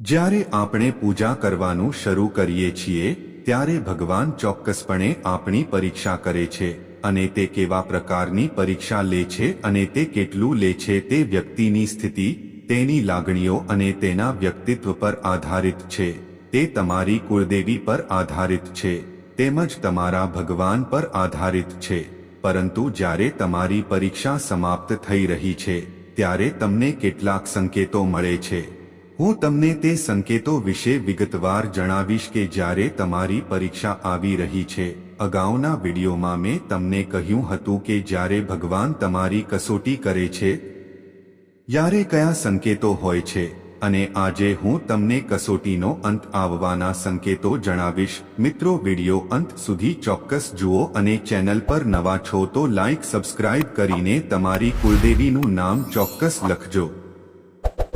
જ્યારે આપણે પૂજા કરવાનું શરૂ કરીએ છીએ, ત્યારે ભગવાન ચોક્કસપણે આપણી પરીક્ષા કરે છે અને તે કેવા પ્રકારની પરીક્ષા લે છે અને તે કેટલું લે છે તે વ્યક્તિની સ્થિતિ, તેની લાગણીઓ અને તેના વ્યક્તિત્વ પર આધારિત છે. તે તમારી કુળદેવી પર આધારિત છે. તેમજ તમારા ભગવાન પર આધારિત છે. પરંતુ જ્યારે તમારી પરીક્ષા સમાપ્ત થઈ રહી છે, ત્યારે તમને કેટલાક સંકેતો મળે છે. હું તમને તે સંકેતો વિશે વિગતવાર જણાવીશ કે જ્યારે તમારી પરીક્ષા આવી રહી છે, અગાઉના વિડીયોમાં મેં તમને કહ્યું હતું કે જ્યારે ભગવાન તમારી કસોટી કરે છે, ત્યારે કયા સંકેતો હોય છે, અને આજે હું તમને કસોટીનો અંત આવવાના સંકેતો જણાવીશ. મિત્રો, વીડિયો અંત સુધી ચોક્કસ જુઓ અને ચેનલ પર નવા છો તો લાઈક, સબસ્ક્રાઇબ કરીને તમારી કુલદેવીનું નામ ચોક્કસ લખજો.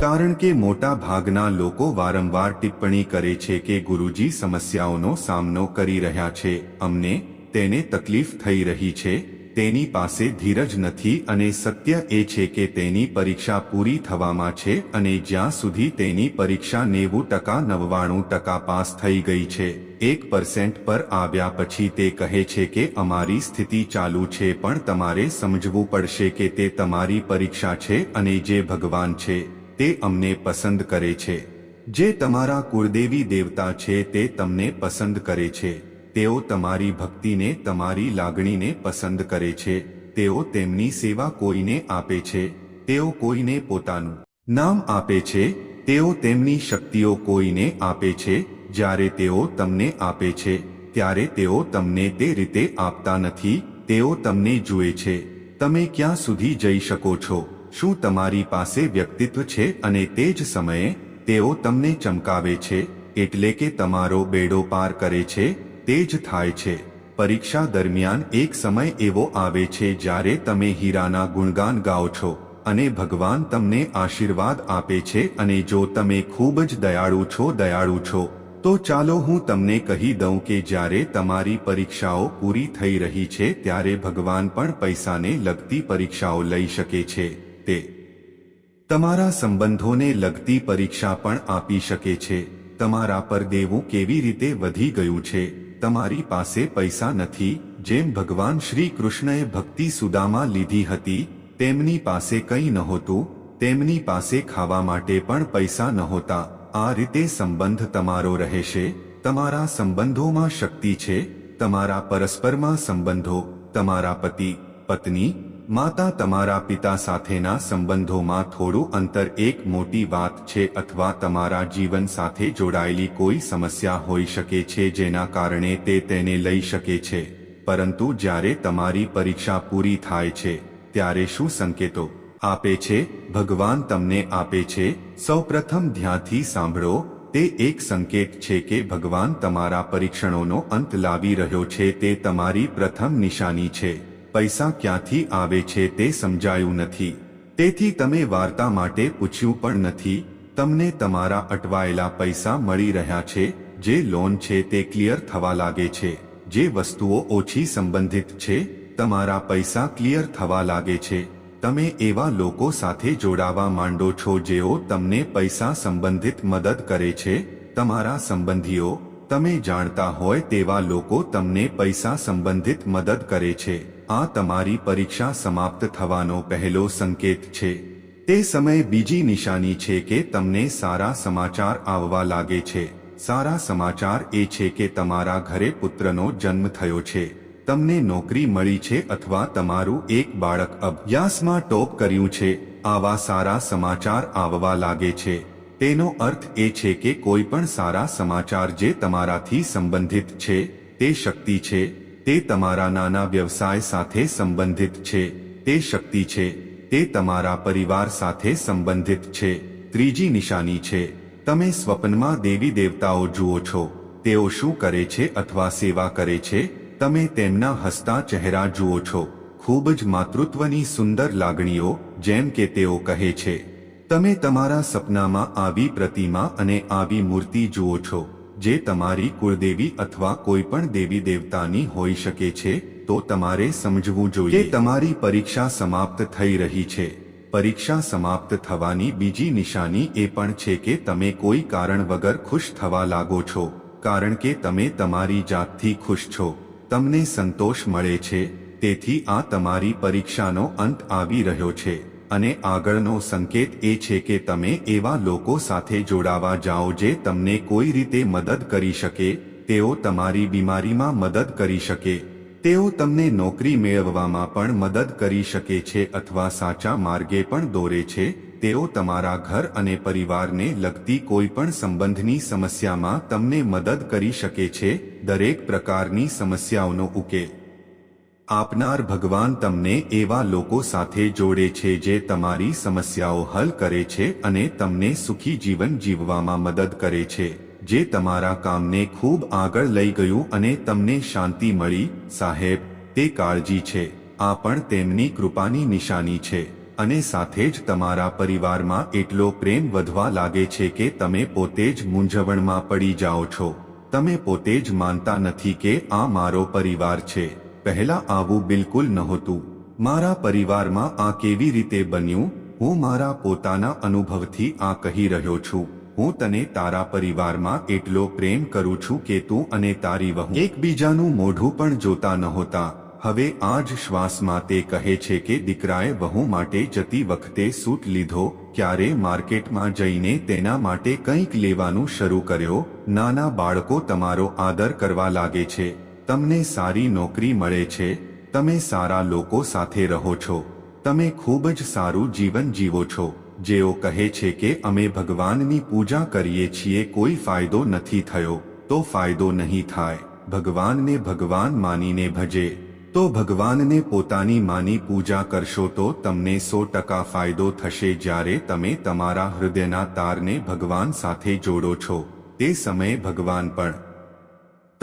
કારણ કે મોટા ભાગના લોકો વારંવાર ટિપ્પણી કરે છે કે ગુરુજી સમસ્યાઓનો સામનો કરી રહ્યા છે, અમને તેને તકલીફ થઈ રહી છે, તેની પાસે ધીરજ નથી અને સત્ય એ છે કે તેની પરીક્ષા પૂરી થવામાં છે અને જ્યાં સુધી તેની પરીક્ષા નેવું ટકા નવ્વાણું ટકા પાસ થઈ ગઈ છે, એક પરસેન્ટ પર આવ્યા પછી તે કહે છે કે અમારી સ્થિતિ ચાલુ છે પણ તમારે સમજવું પડશે કે તે તમારી પરીક્ષા છે અને જે ભગવાન છે. તે અમને પસંદ કરે છે. જે તમારા કુળદેવી દેવતા છે તે તમને પસંદ કરે છે. તેઓ તમારી ભક્તિને, તમારી લાગણીને પસંદ કરે છે. તેઓ તેમની સેવા કોઈને આપે છે. તેઓ કોઈને પોતાનું નામ આપે છે. તેઓ તેમની શક્તિઓ કોઈને આપે છે. જ્યારે તેઓ તમને આપે છે, ત્યારે તેઓ તમને તે રીતે આપતા નથી. તેઓ તમને જુએ છે. તમે ક્યાં સુધી જઈ શકો છો? શું તમારી પાસે વ્યક્તિત્વ છે અને તે જ સમયે તેઓ તમને ચમકાવે છે? એટલે કે તમારો બેડો પાર કરે છે, તે જ થાય છે. પરીક્ષા દરમિયાન એક સમય એવો આવે છે જ્યારે તમે હીરાના ગુણગાન ગાઓ છો અને ભગવાન તમને આશીર્વાદ આપે છે અને જો તમે ખૂબ જ દયાળુ છો દયાળુ છો, તો ચાલો હું તમને કહી દઉં કે જ્યારે તમારી પરીક્ષાઓ પૂરી થઈ રહી છે ત્યારે ભગવાન પણ પૈસાને લગતી પરીક્ષાઓ લઈ શકે છે. તે તમારા સંબંધોને લગતી પરીક્ષા પણ આપી શકે છે. તમારા પર દેવું કેવી રીતે વધી ગયું છે? તમારી પાસે પૈસા નથી. જેમ ભગવાન શ્રી કૃષ્ણએ ભક્તિ સુદામાં લીધી હતી, તેમની પાસે કંઈ નહોતું. તેમની પાસે ખાવા માટે પણ પૈસા નહોતા. આ રીતે સંબંધ તમારો રહેશે. તમારા સંબંધોમાં શક્તિ છે. તમારા પરસ્પરમાં સંબંધો. તમારા પતિ, પત્ની માતા તમારા પિતા સાથેના સંબંધોમાં થોડું અંતર એક મોટી વાત છે અથવા તમારા જીવન સાથે જોડાયેલી કોઈ સમસ્યા હોઈ શકે છે જેના કારણે તે તેને લઈ શકે છે. પરંતુ જ્યારે તમારી પરીક્ષા પૂરી થાય છે, ત્યારે શું સંકેતો આપે છે? ભગવાન તમને આપે છે. સૌપ્રથમ ધ્યાનથી સાંભળો, તે એક સંકેત છે કે ભગવાન તમારા પરીક્ષણોનો અંત લાવી રહ્યો છે, તે તમારી પ્રથમ નિશાની છે. પૈસા ક્યાંથી આવે છે તે સમજાયું નથી. તેથી તમે વાર્તા માટે પૂછ્યું પણ નથી, તમને તમારા અટવાયેલા પૈસા મળી રહ્યા છે, જે લોન છે તે ક્લિયર થવા લાગે છે, જે વસ્તુઓ ઓછી સંબંધિત છે, તમારા પૈસા ક્લિયર થવા લાગે છે. તમે એવા લોકો સાથે જોડાવા માંડો છો જેઓ તમને પૈસા સંબંધિત મદદ કરે છે, તમારા સંબંધીઓ, તમે જાણતા હોય તેવા લોકો તમને પૈસા સંબંધિત મદદ કરે છે. આ તમારી પરીક્ષા સમાપ્ત થવાનો પહેલો સંકેત છે. તે સમય બીજી નિશાની છે કે તમને સારા સમાચાર આવવા લાગે છે. સારા સમાચાર એ છે કે તમારા ઘરે પુત્રનો જન્મ થયો છે. તમને નોકરી મળી છે અથવા તમારું એક બાળક અભ્યાસમાં ટોપ કર્યું છે. આવા સારા સમાચાર આવવા લાગે છે. તેનો અર્થ એ છે કે કોઈ પણ સારા સમાચાર જે તમારાથી સંબંધિત છે, તે શક્તિ છે. તે તમારા નાના વ્યવસાય સાથે સંબંધિત છે, તે શક્તિ છે, તે તમારા પરિવાર સાથે સંબંધિત છે, ત્રીજી નિશાની છે, તમે સ્વપ્નમાં દેવી દેવતાઓ જુઓ છો, તેઓ શું કરે છે અથવા સેવા કરે છે, તમે તેમના હસતા ચહેરા જુઓ છો, ખૂબ જ માતૃત્વની સુંદર લાગણીઓ, જેમ કે તેઓ કહે છે, તમે તમારા સપનામાં આવી પ્રતિમા અને આવી મૂર્તિ જુઓ છો જે તમારી કુળદેવી અથવા કોઈ પણ દેવી દેવતાની હોઈ શકે છે, તો તમારે સમજવું જોઈએ. તમારી પરીક્ષા સમાપ્ત થઈ રહી છે. પરીક્ષા સમાપ્ત થવાની બીજી નિશાની એ પણ છે કે તમે કોઈ કારણ વગર ખુશ થવા લાગો છો, કારણ કે તમે તમારી જાતથી ખુશ છો. તમને સંતોષ મળે છે, તેથી આ તમારી પરીક્ષાનો અંત આવી રહ્યો છે. અને આગળનો સંકેત એ છે કે તમે એવા લોકો સાથે જોડાવા જાઓ જે તમને કોઈ રીતે મદદ કરી શકે, તેઓ તમારી બીમારીમાં મદદ કરી શકે. તેઓ તમને નોકરી મેળવવામાં પણ મદદ કરી શકે છે અથવા સાચા માર્ગે પણ દોરે છે. તેઓ તમારા ઘર અને પરિવારને લગતી કોઈ પણ સંબંધની સમસ્યામાં તમને મદદ કરી શકે છે. દરેક પ્રકારની સમસ્યાઓનો ઉકેલ. આપનાર ભગવાન તમને એવા લોકો સાથે જોડે છે જે તમારી સમસ્યાઓ હલ કરે છે અને તમને સુખી જીવન જીવવામાં મદદ કરે છે, જે તમારા કામને ખૂબ આગળ લઈ ગયું અને તમને શાંતિ મળી. સાહેબ, તે કાળજી છે, આ પણ તેમની કૃપાની નિશાની છે, અને સાથે જ તમારા પરિવારમાં એટલો પ્રેમ વધવા લાગે છે કે તમે પોતે જ મૂંઝવણમાં પડી જાઓ છો. તમે પોતે જ માનતા નથી કે આ મારો પરિવાર છે. પહેલા આવું બિલકુલ નહોતું. મારા પરિવારમાં આ કેવી રીતે બન્યું? હું મારા પોતાના અનુભવથી આ કહી રહ્યો છું. હું તને તારા પરિવારમાં એટલો પ્રેમ કરું છું કે તું અને તારી વહુ એકબીજાનું મોઢું પણ જોતા નહોતા. હવે આ જ શ્વાસમાં તે કહે છે કે દીકરાએ વહુ માટે જતી વખતે સૂટ લીધો, ક્યારે માર્કેટમાં જઈને તેના માટે કંઈક લેવાનું શરૂ કર્યો. નાના બાળકો તમારો આદર કરવા લાગે છે. તમને સારી નોકરી મળે છે, તમે સારા લોકો સાથે રહો છો, તમે ખૂબ જ સારું જીવન જીવો છો, જેઓ કહે છે કે અમે ભગવાનની પૂજા કરીએ છીએ કોઈ ફાયદો નથી થયો, તો ફાયદો નહીં થાય, ભગવાનને ભગવાન માનીને ભજે, તો ભગવાનને પોતાની માની પૂજા કરશો તો તમને સો ટકા ફાયદો થશે જ્યારે તમે તમારા હૃદયના તારને ભગવાન સાથે જોડો છો, તે સમયે ભગવાન પણ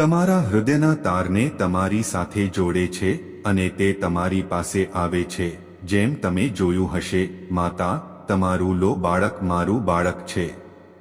તમારા હૃદયના તારને તમારી સાથે જોડે છે અને તે તમારી પાસે આવે છે, જેમ તમે જોયું હશે, માતા, તમારું લો બાળક મારું બાળક છે.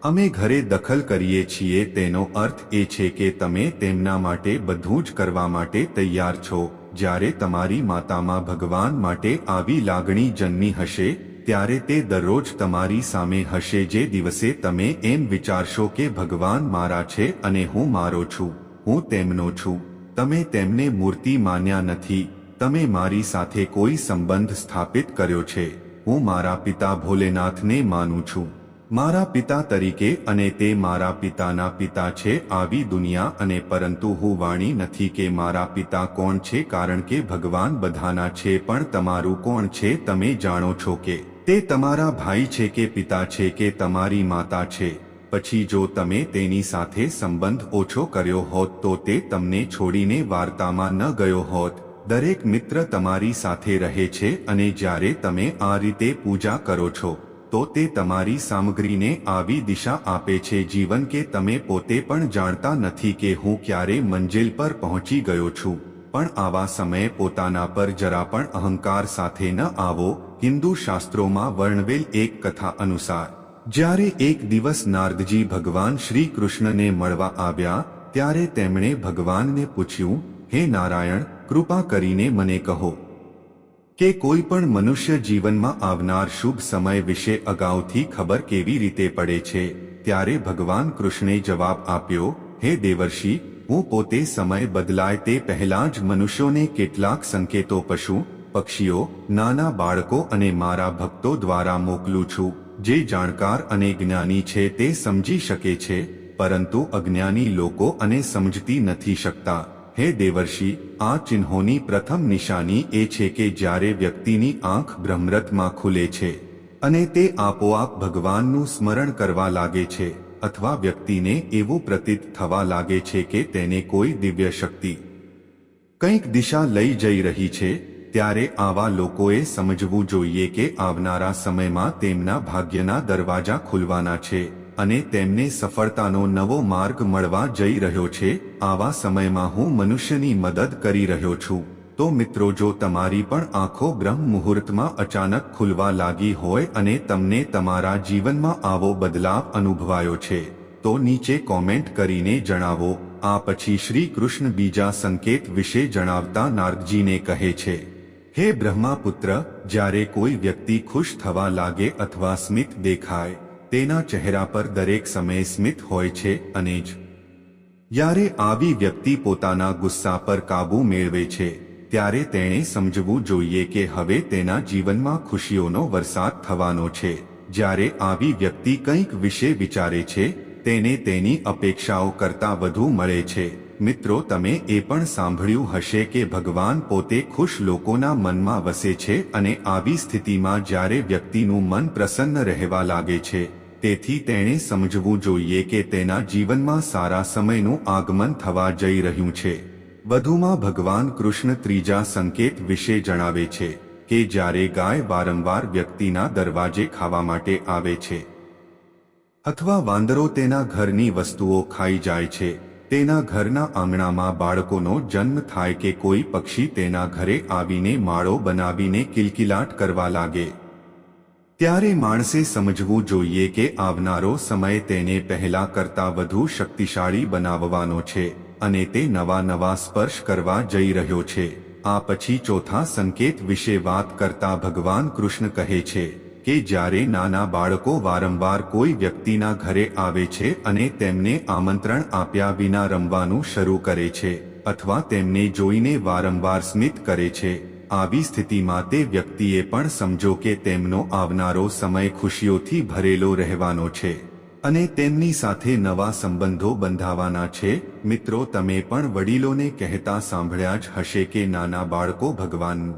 અમે ઘરે દખલ કરીએ છીએ, તેનો અર્થ એ છે કે તમે તેમના માટે બધું જ કરવા માટે તૈયાર છો, જ્યારે તમારી માતામાં ભગવાન માટે આવી લાગણી જન્મી હશે, ત્યારે તે દરરોજ તમારી સામે હશે, જે દિવસે તમે એમ વિચારશો કે ભગવાન મારા છે અને હું મારો છું. હું તેમનો છું. તમે તેમને મૂર્તિ માન્યા નથી. તમે મારી સાથે કોઈ સંબંધ સ્થાપિત કર્યો છે. હું મારા પિતા ભોલેનાથને માનું છું. મારા પિતા તરીકે અને તે મારા પિતાના પિતા છે આવી દુનિયા અને પરંતુ હું વાણી નથી કે મારા પિતા કોણ છે કારણ કે ભગવાન બધાના છે પણ તમારું કોણ છે તમે જાણો છો કે તે તમારા ભાઈ છે કે પિતા છે કે તમારી માતા છે. પછી જો તમે તેની સાથે સંબંધ ઓછો કર્યો હોત તો તે તમને છોડીને વાર્તામાં ન ગયો હોત. દરેક મિત્ર તમારી સાથે રહે છે અને જ્યારે તમે આ રીતે પૂજા કરો છો, તો તે તમારી સામગ્રીને આવી દિશા આપે છે જીવન કે તમે પોતે પણ જાણતા નથી કે હું ક્યારે મંજિલ પર પહોંચી ગયો છું. પણ આવા સમયે પોતાના પર જરા પણ અહંકાર સાથે ન આવો. હિન્દુ શાસ્ત્રોમાં વર્ણવેલ એક કથા અનુસાર જ્યારે એક દિવસ નારદજી ભગવાન શ્રી કૃષ્ણને મળવા આવ્યા, ત્યારે તેમણે ભગવાનને પૂછ્યું, હે નારાયણ, કૃપા કરીને મને કહો કે કોઈ પણ મનુષ્ય જીવનમાં આવનાર શુભ સમય વિશે અગાઉથી ખબર કેવી રીતે પડે છે? ત્યારે ભગવાન કૃષ્ણે જવાબ આપ્યો, હે દેવર્ષિ, હું પોતે સમય બદલાય તે પહેલા જ મનુષ્યોને કેટલાક સંકેતો પશુ, પક્ષીઓ, નાના બાળકો અને મારા ભક્તો દ્વારા મોકલું છું. જે જાણકાર અને જ્ઞાની છે તે સમજી શકે છે, પરંતુ અજ્ઞાની લોકો અને સમજતી નથી શકતા. હે દેવર્ષિ, આ ચિહ્નોની પ્રથમ નિશાની એ છે કે જ્યારે વ્યક્તિની આંખ બ્રહ્મરથમાં ખુલે છે અને તે આપોઆપ ભગવાનનું સ્મરણ કરવા લાગે છે અથવા વ્યક્તિને એવું પ્રતીત થવા લાગે છે કે તેને કોઈ દિવ્ય શક્તિ કંઈક દિશા લઈ જઈ રહી છે ત્યારે આવા લોકોએ સમજવું જોઈએ કે આવનારા સમયમાં તેમના ભાગ્યના દરવાજા ખુલવાના છે અને તેમને સફળતાનો નવો માર્ગ મળવા જઈ રહ્યો છે. આવા સમયમાં હું મનુષ્યની મદદ કરી રહ્યો છું. તો મિત્રો, જો તમારી પણ આંખો બ્રહ્મ મુહૂર્તમાં અચાનક ખુલવા લાગી હોય અને તમને તમારા જીવનમાં આવો બદલાવ અનુભવાયો છે, તો નીચે કોમેન્ટ કરીને જણાવો. આ પછી શ્રી કૃષ્ણ બીજા સંકેત વિશે જણાવતા નારદજીને કહે છે. હે બ્રહ્માપુત્ર, જ્યારે કોઈ વ્યક્તિ ખુશ થવા લાગે અથવા સ્મિત દેખાય, તેના ચહેરા પર દરેક સમયે સ્મિત હોય છે અને જ. જ્યારે આવી વ્યક્તિ પોતાના ગુસ્સા પર કાબૂ મેળવે છે, ત્યારે તેણે સમજવું જોઈએ કે હવે તેના જીવનમાં ખુશીઓનો વરસાદ થવાનો છે. જ્યારે આવી વ્યક્તિ કંઈક વિશે વિચારે છે, તેને તેની અપેક્ષાઓ કરતાં વધુ મળે છે. મિત્રો, તમે એ પણ સાંભળ્યું હશે કે ભગવાન પોતે ખુશ લોકોના મનમાં વસે છે અને આવી સ્થિતિમાં જ્યારે વ્યક્તિનું મન પ્રસન્ન રહેવા લાગે છે, તેથી તેણે સમજવું જોઈએ કે તેના જીવનમાં સારા સમયનું આગમન થવા જઈ રહ્યું છે. વધુમાં ભગવાન કૃષ્ણ ત્રીજા સંકેત વિશે જણાવે છે કે જ્યારે ગાય વારંવાર વ્યક્તિના દરવાજે ખાવા માટે આવે છે, અથવા વાંદરો તેના ઘરની વસ્તુઓ ખાઈ જાય છે તેના ઘરના આંગણામાં બાળકોનો જન્મ થાય કે કોઈ પક્ષી તેના ઘરે આવીને માળો બનાવીને કિલકિલાટ કરવા લાગે. ત્યારે માણસે સમજવું જોઈએ કે આવનારો સમય તેને પહેલા કરતા વધુ શક્તિશાળી બનાવવાનો છે અને તે નવા નવા સ્પર્શ કરવા જઈ રહ્યો છે. આ પછી ચોથા સંકેત વિશે વાત કરતા ભગવાન કૃષ્ણ કહે છે કે જ્યારે નાના બાળકો વારંવાર કોઈ વ્યક્તિના ઘરે આવે છે અને તેમને આમંત્રણ આપ્યા વિના રમવાનું શરૂ કરે છે અથવા તેમને જોઈને વારંવાર સ્મિત કરે છે, આવી સ્થિતિમાં તે વ્યક્તિએ પણ સમજો કે તેમનો આવનારો સમય ખુશીઓથી ભરેલો રહેવાનો છે અને તેમની સાથે નવા સંબંધો બંધાવાના છે. મિત્રો, તમે પણ વડીલોને કહેતા સાંભળ્યા જ હશે કે નાના બાળકો ભગવાનનું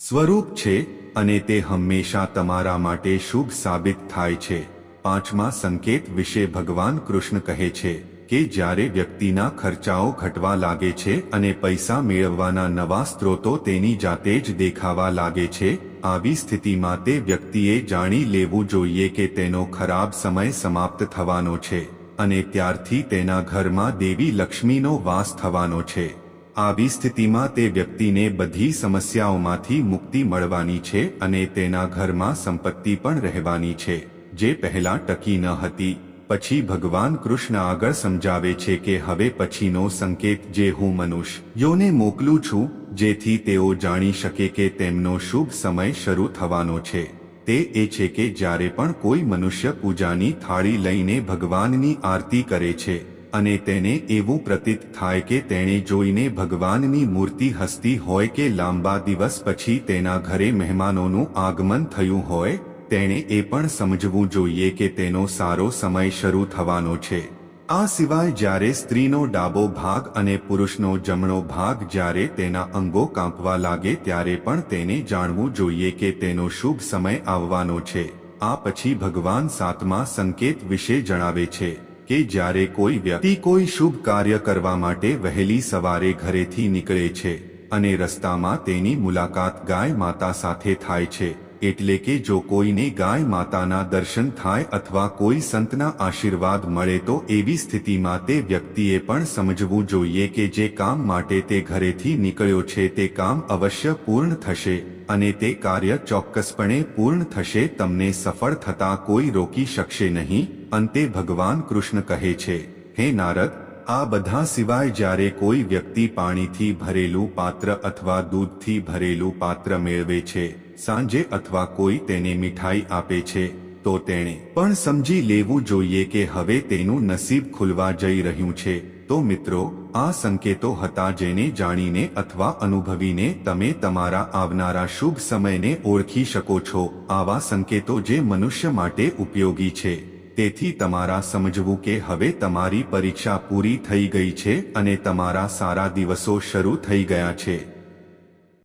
સ્વરૂપ છે. અને તે હંમેશા તમારા માટે શુભ સાબિત થાય છે. પાંચમા સંકેત વિશે ભગવાન કૃષ્ણ કહે છે કે જ્યારે વ્યક્તિના ખર્ચાઓ ઘટવા લાગે છે અને પૈસા મેળવવાના નવા સ્ત્રોતો તેની જાતે જ દેખાવા લાગે છે, આવી સ્થિતિમાં તે વ્યક્તિએ જાણી લેવું જોઈએ કે તેનો ખરાબ સમય સમાપ્ત થવાનો છે અને ત્યારથી તેના ઘરમાં દેવી લક્ષ્મીનો વાસ થવાનો છે. આવી સ્થિતિમાં તે વ્યક્તિને બધી સમસ્યાઓમાંથી મુક્તિ મળવાની છે અને તેના ઘરમાં સંપત્તિ પણ રહેવાની છે, જે પહેલા ટકી ન હતી. પછી ભગવાન કૃષ્ણ આગળ સમજાવે છે કે હવે પછીનો સંકેત જે હું મનુષ્યોને મોકલું છું, જેથી તેઓ જાણી શકે કે તેમનો શુભ સમય શરૂ થવાનો છે. તે એ છે કે જ્યારે પણ કોઈ મનુષ્ય પૂજાની થાળી લઈને ભગવાનની આરતી કરે છે અને તેને એવું પ્રતીત થાય કે તેણે જોઈને ભગવાનની મૂર્તિ હસતી હોય કે લાંબા દિવસ પછી તેના ઘરે મહેમાનોનું આગમન થયું હોય, તેણે એ પણ સમજવું જોઈએ કે તેનો સારો સમય શરૂ થવાનો છે. આ સિવાય જ્યારે સ્ત્રીનો ડાબો ભાગ અને પુરુષનો જમણો ભાગ જ્યારે તેના અંગો કાંપવા લાગે ત્યારે પણ તેને જાણવું જોઈએ કે તેનો શુભ સમય આવવાનો છે. આ પછી ભગવાન સાતમા સંકેત વિશે જણાવે છે. કે જ્યારે કોઈ વ્યક્તિ કોઈ શુભ કાર્ય કરવા માટે વહેલી સવારે ઘરેથી નીકળે છે અને રસ્તામાં તેની મુલાકાત ગાય માતા સાથે થાય છે એટલે કે જો કોઈને ગાય માતાના દર્શન થાય અથવા કોઈ સંતના આશીર્વાદ મળે તો એવી સ્થિતિમાં તે વ્યક્તિએ પણ સમજવું જોઈએ કે જે કામ માટે તે ઘરેથી નીકળ્યો છે તે કામ અવશ્ય પૂર્ણ થશે અને તે કાર્ય ચોક્કસપણે પૂર્ણ થશે, તમને સફળ થતા કોઈ રોકી શકશે નહીં. અંતે ભગવાન કૃષ્ણ કહે છે, હે નારદ, આ બધા સિવાય જ્યારે કોઈ વ્યક્તિ પાણીથી ભરેલું પાત્ર અથવા દૂધથી ભરેલું પાત્ર મેળવે છે સાંજે અથવા કોઈ તેને મીઠાઈ આપે છે, તો તેણે પણ સમજી લેવું જોઈએ કે હવે તેનું નસીબ ખુલવા જઈ રહ્યું છે. તો મિત્રો, આ સંકેતો હતા જેને જાણીને અથવા અનુભવીને તમે તમારા આવનારા શુભ સમયને ઓળખી શકો છો. આવા સંકેતો જે મનુષ્ય માટે ઉપયોગી છે. તેથી તમારા સમજવું કે હવે તમારી પરીક્ષા પૂરી થઈ ગઈ છે અને તમારા સારા દિવસો શરૂ થઈ ગયા છે.